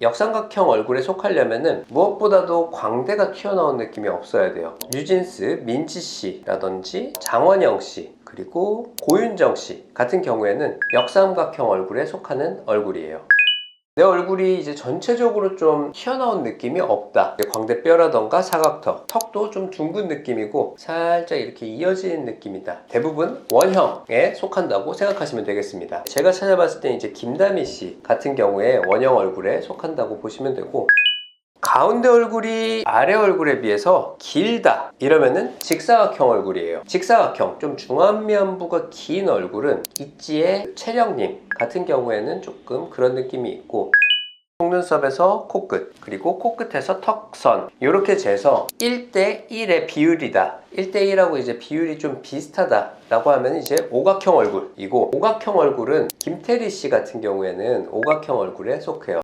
역삼각형 얼굴에 속하려면은 무엇보다도 광대가 튀어나온 느낌이 없어야 돼요. 뉴진스, 민지 씨라든지 장원영 씨, 그리고 고윤정 씨 같은 경우에는 역삼각형 얼굴에 속하는 얼굴이에요. 내 얼굴이 이제 전체적으로 좀 튀어나온 느낌이 없다. 광대뼈라던가 사각턱, 턱도 좀 둥근 느낌이고 살짝 이렇게 이어지는 느낌이다. 대부분 원형에 속한다고 생각하시면 되겠습니다. 제가 찾아봤을 때 이제 김다미 씨 같은 경우에 원형 얼굴에 속한다고 보시면 되고 가운데 얼굴이 아래 얼굴에 비해서 길다. 이러면은 직사각형 얼굴이에요. 직사각형 좀 중안면부가 긴 얼굴은 있지의 채령님 같은 경우에는 조금 그런 느낌이 있고 속눈썹에서 코끝 그리고 코끝에서 턱선. 이렇게 재서 1대1의 비율이다. 1대1하고 이제 비율이 좀 비슷하다 라고 하면 이제 오각형 얼굴이고 오각형 얼굴은 김태리 씨 같은 경우에는 오각형 얼굴에 속해요